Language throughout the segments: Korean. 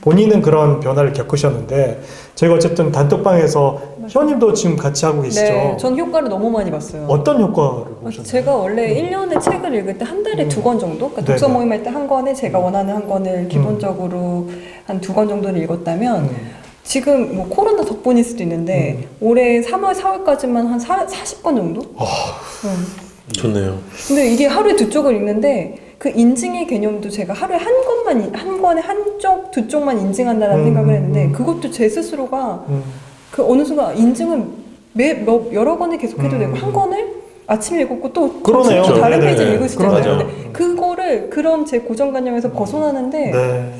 본인은 그런 변화를 겪으셨는데 저희가 어쨌든 단톡방에서 현님도 지금 같이 하고 계시죠. 네, 전 효과를 너무 많이 봤어요. 어떤 효과를 보셨나요? 제가 원래 1년에 책을 읽을 때 한 달에 음. 두권 정도? 그러니까 네네. 독서 모임 할 때 한 권에 제가 원하는 한 권을 기본적으로 한두 권 정도를 읽었다면 음. 지금 뭐 코로나 덕분일 수도 있는데 올해 3월, 4월까지만 한 40권 정도? 아. 음. 좋네요. 근데 이게 하루에 두 쪽을 읽는데 그 인증의 개념도 제가 하루에 한 권만 인- 한 권에 한쪽 두 쪽만 인증한다라는 음, 생각을 했는데 음. 그것도 제 스스로가 음. 그 어느 순간 인증은 매, 몇, 여러 권을 계속해도 음. 되고 한 권을 아침에 읽었고 또 그러네요. 다른 네네. 페이지 를 읽을 수도. 근데 그거를 그런 제 고정관념에서 벗어나는데 네.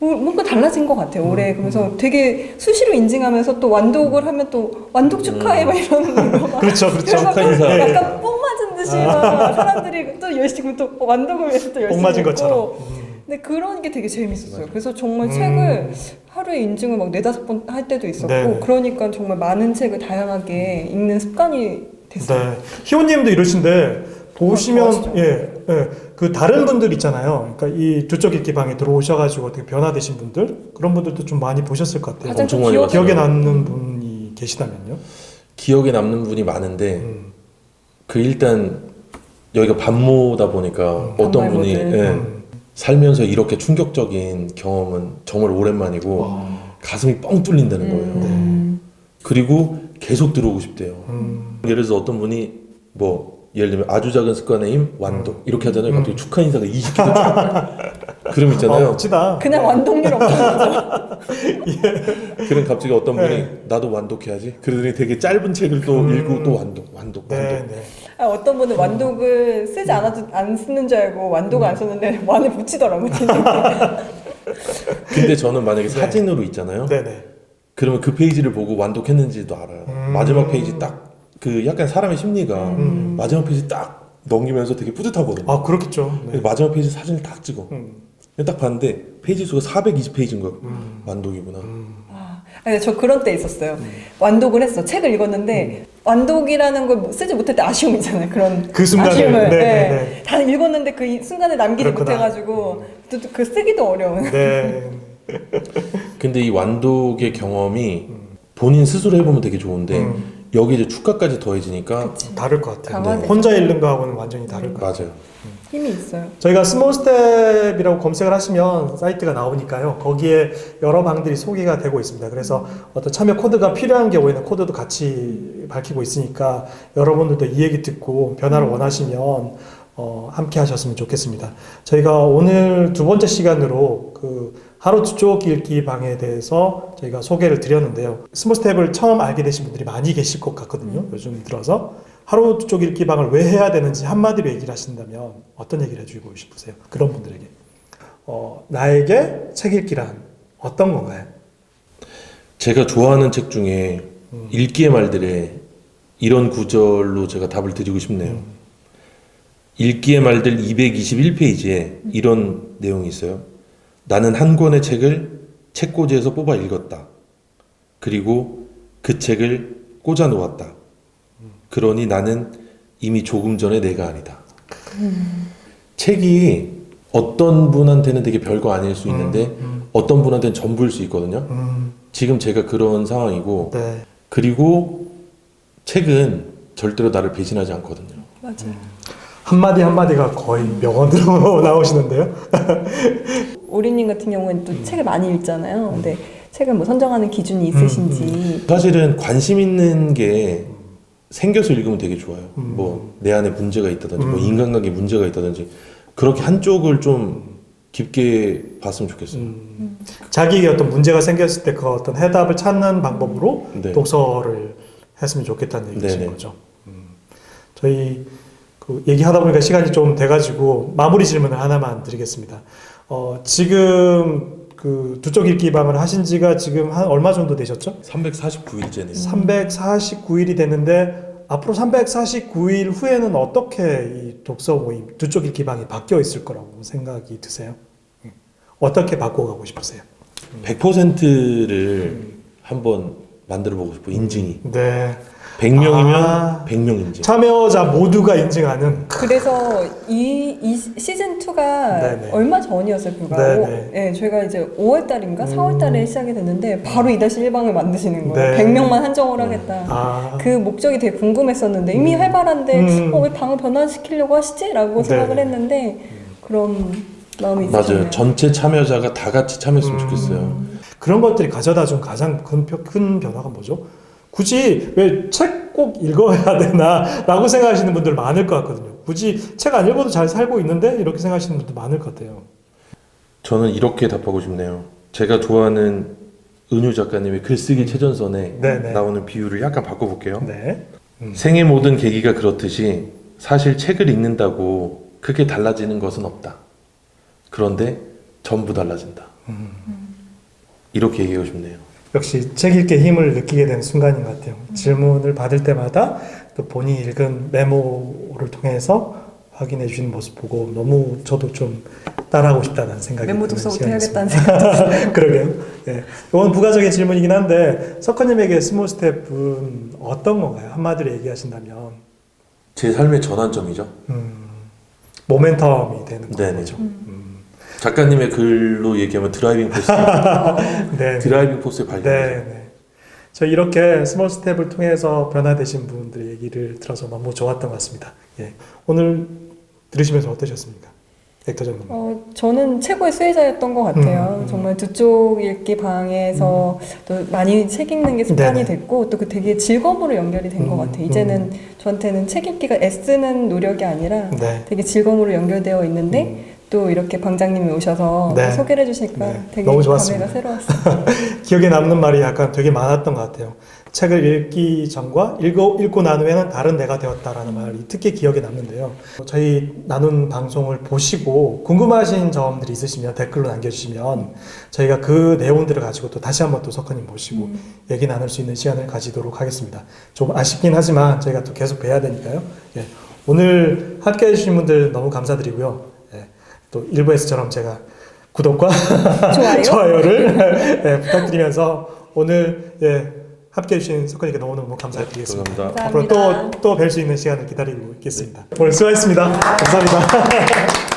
뭐- 뭔가 달라진 것 같아요 올해 음, 그러면서 되게 수시로 인증하면서 또 완독을 하면 또 완독 축하해 막 이러는 거 그렇죠, 그렇죠. 그래서. 네. 약간 뽕 맞은 듯이 막 사람들이 또 열심히 또 완독을 위해서 또 열심히 복 맞은 읽고. 것처럼. 근데 그런 게 되게 재밌었어요. 그래서 정말 음. 책을 하루에 인증을 막 네다섯 번 할 때도 있었고 네네. 그러니까 정말 많은 책을 다양하게 읽는 습관이 됐어요. 네. 희호님도 이러신데 보시면 좋아하시죠? 예, 예, 그 다른 분들 있잖아요. 그러니까 이 두쪽 읽기 방에 들어오셔가지고 어떻게 변화되신 분들 그런 분들도 좀 많이 보셨을 것 같아요. 가장 엄청 좀 많이 기억 봤어요. 기억에 남는 분이 계시다면요. 기억에 남는 분이 많은데 음. 그 일단 여기가 반모다 보니까 음. 어떤 분이 반말모들. 예, 음. 살면서 이렇게 충격적인 경험은 정말 오랜만이고 가슴이 뻥 뚫린다는 거예요. 음. 그리고 계속 들어오고 싶대요. 음. 예를 들어서 어떤 분이 뭐 예를 들면 아주 작은 습관의 힘 완독 이렇게 하잖아요. 갑자기 축하 인사가 20kg 그럼 아, 있잖아요. 멋지다. 그냥 완독률 없어졌죠. 그럼 갑자기 어떤 분이 네. 나도 완독해야지. 그러더니 되게 짧은 책을 또 음. 읽고 또 완독, 완독, 완독. 네, 네. 아, 어떤 분은 완독을 쓰지 않아도 안 쓰는 줄 알고 완독을 안 썼는데 완을 붙이더라고요. 근데 저는 만약에 네. 사진으로 있잖아요. 네, 네. 그러면 그 페이지를 보고 완독했는지도 알아요. 음. 마지막 페이지 딱 그 약간 사람의 심리가 음. 마지막 페이지 딱 넘기면서 되게 뿌듯하거든요. 아, 그렇겠죠. 네. 그래서 마지막 페이지 사진을 딱 찍어. 음. 딱 봤는데 페이지 수가 420페이지인 거예요. 음. 완독이구나. 아, 아니, 저 그런 때 있었어요. 완독을 했어. 책을 읽었는데 완독이라는 걸 쓰지 못할 때 아쉬움이잖아요. 그런 그 순간에. 아쉬움을. 네, 네, 네, 네. 다 읽었는데 그 이- 순간에 남기지 그렇구나. 못해가지고 또 그 쓰기도 어려운. 네. 근데 이 완독의 경험이 본인 스스로 해보면 되게 좋은데 음. 여기 이제 축가까지 더해지니까 다를 것 같아요. 강화되죠. 혼자 읽는 거하고는 완전히 다를 것 같아요. 맞아요. 힘이 있어요. 저희가 스몰 스텝이라고 검색을 하시면 사이트가 나오니까요. 거기에 여러 방들이 소개가 되고 있습니다. 그래서 어떤 참여 코드가 필요한 경우에는 코드도 같이 밝히고 있으니까 여러분들도 이 얘기 듣고 변화를 원하시면 어, 함께 하셨으면 좋겠습니다. 저희가 오늘 두 번째 시간으로 그 하루 두쪽 읽기 방에 대해서 저희가 소개를 드렸는데요. 스몰 스텝을 처음 알게 되신 분들이 많이 계실 것 같거든요. 요즘 들어서 하루 두쪽 읽기 방을 왜 해야 되는지 한마디로 얘기를 하신다면 어떤 얘기를 해주고 싶으세요? 그런 분들에게 어, 나에게 책 읽기란 어떤 건가요? 제가 좋아하는 책 중에 음. 읽기의 말들에 이런 구절로 제가 답을 드리고 싶네요. 읽기의 말들 221페이지에 이런 내용이 있어요. 나는 한 권의 책을 책꽂이에서 뽑아 읽었다. 그리고 그 책을 꽂아 놓았다. 그러니 나는 이미 조금 전에 내가 아니다. 책이 어떤 분한테는 되게 별거 아닐 수 있는데 음, 어떤 분한테는 전부일 수 있거든요. 음, 지금 제가 그런 상황이고 네. 그리고 책은 절대로 나를 배신하지 않거든요. 맞아요. 한마디 한마디가 거의 명언으로 나오시는데요. 오리님 같은 경우는 또 음. 책을 많이 읽잖아요. 근데 책을 뭐 선정하는 기준이 있으신지. 사실은 관심 있는 게 생겨서 읽으면 되게 좋아요. 음. 뭐 내 안에 문제가 있다든지 뭐 음. 인간관계 문제가 있다든지 그렇게 한쪽을 좀 깊게 봤으면 좋겠어요. 음, 자기에게 어떤 문제가 생겼을 때 그 어떤 해답을 찾는 방법으로 네. 독서를 했으면 좋겠다는 얘기신 네네. 거죠. 음. 저희 그 얘기하다 보니까 시간이 좀 돼가지고 마무리 질문을 하나만 드리겠습니다. 어, 지금 그 두쪽 읽기 방을 하신 지가 지금 한 얼마 정도 되셨죠? 349일째네요. 349일이 됐는데 앞으로 349일 후에는 어떻게 이 독서 모임 두쪽 읽기 방이 바뀌어 있을 거라고 생각이 드세요? 음. 어떻게 바꿔가고 싶으세요? 100%를 한번 만들어 보고 싶어 인증이 네. 100명이면 아. 100명 인증. 참여자 모두가 인증하는 그래서 이, 이 시즌 2가 네네. 얼마 전이었어요, 불과. 네네. 오, 네, 저희가 이제 5월 달인가 4월 달에 시작이 됐는데 바로 2-1방을 만드시는 거예요. 네. 100명만 한정을 하겠다. 아. 그 목적이 되게 궁금했었는데 이미 활발한데 음. 어, 왜 방을 변화시키려고 하시지? 라고 네. 생각을 했는데 그런 마음이 있으셨네요. 맞아요. 전체 참여자가 다 같이 참여했으면 음. 좋겠어요. 그런 것들이 가져다 준 가장 큰, 표- 큰 변화가 뭐죠? 굳이 왜 책 꼭 읽어야 되나 라고 생각하시는 분들 많을 것 같거든요. 굳이 책 안 읽어도 잘 살고 있는데 이렇게 생각하시는 분들 많을 것 같아요. 저는 이렇게 답하고 싶네요. 제가 좋아하는 은유 작가님의 글쓰기 최전선에 네네. 나오는 비유를 약간 바꿔볼게요. 네. 음. 생의 모든 계기가 그렇듯이 사실 책을 읽는다고 크게 달라지는 것은 없다. 그런데 전부 달라진다. 이렇게 얘기하고 싶네요. 역시 책 읽기에 힘을 느끼게 되는 순간인 것 같아요. 질문을 받을 때마다 또 본인이 읽은 메모를 통해서 확인해 주시는 모습 보고 너무 저도 좀 따라하고 싶다는 생각이 메모 드는 독서부터 시간이었습니다. 해야겠다는 생각. 그러게요. 예. 이건 부가적인 질문이긴 한데 석커님에게 스몰 스텝은 어떤 건가요? 한마디로 얘기하신다면 제 삶의 전환점이죠. 음, 모멘텀이 되는. 거죠. 음. 작가님의 글로 얘기하면 드라이빙 포스. 네. 드라이빙 포스의 발견이죠. 네, 네. 저 이렇게 스몰 스텝을 통해서 변화되신 분들의 얘기를 들어서 너무 좋았던 것 같습니다. 예. 오늘 들으시면서 어떠셨습니까? 액터 전님. 어, 저는 최고의 수혜자였던 것 같아요. 음, 음. 정말 두 쪽 읽기 방에서 또 많이 책 읽는 게 습관이 네네. 됐고 또 그 되게 즐거움으로 연결이 된것 음, 같아요. 이제는 저한테는 책 읽기가 애쓰는 노력이 아니라 네. 되게 즐거움으로 연결되어 있는데 또 이렇게 방장님이 오셔서 네. 소개를 해주실까 네. 되게 너무 좋았습니다. 감회가 새로웠어요. 기억에 남는 말이 약간 되게 많았던 것 같아요. 책을 읽기 전과 읽고, 읽고 난 후에는 다른 내가 되었다라는 말이 특히 기억에 남는데요. 저희 나눈 방송을 보시고 궁금하신 점들이 있으시면 댓글로 남겨주시면 저희가 그 내용들을 가지고 또 다시 한번 또 석커님 모시고 음. 얘기 나눌 수 있는 시간을 가지도록 하겠습니다. 좀 아쉽긴 하지만 저희가 또 계속 뵈야 되니까요. 예. 오늘 함께 해주신 분들 너무 감사드리고요. 예. 또 일부에서처럼 제가 구독과 좋아요. 좋아요 를 예, 부탁드리면서 오늘 예, 함께 해 주신 석건님께 너무너무 감사드리겠습니다. 감사합니다. 앞으로 감사합니다. 또또 뵐 수 있는 시간을 기다리고 있겠습니다. 오늘 수고하셨습니다. 감사합니다.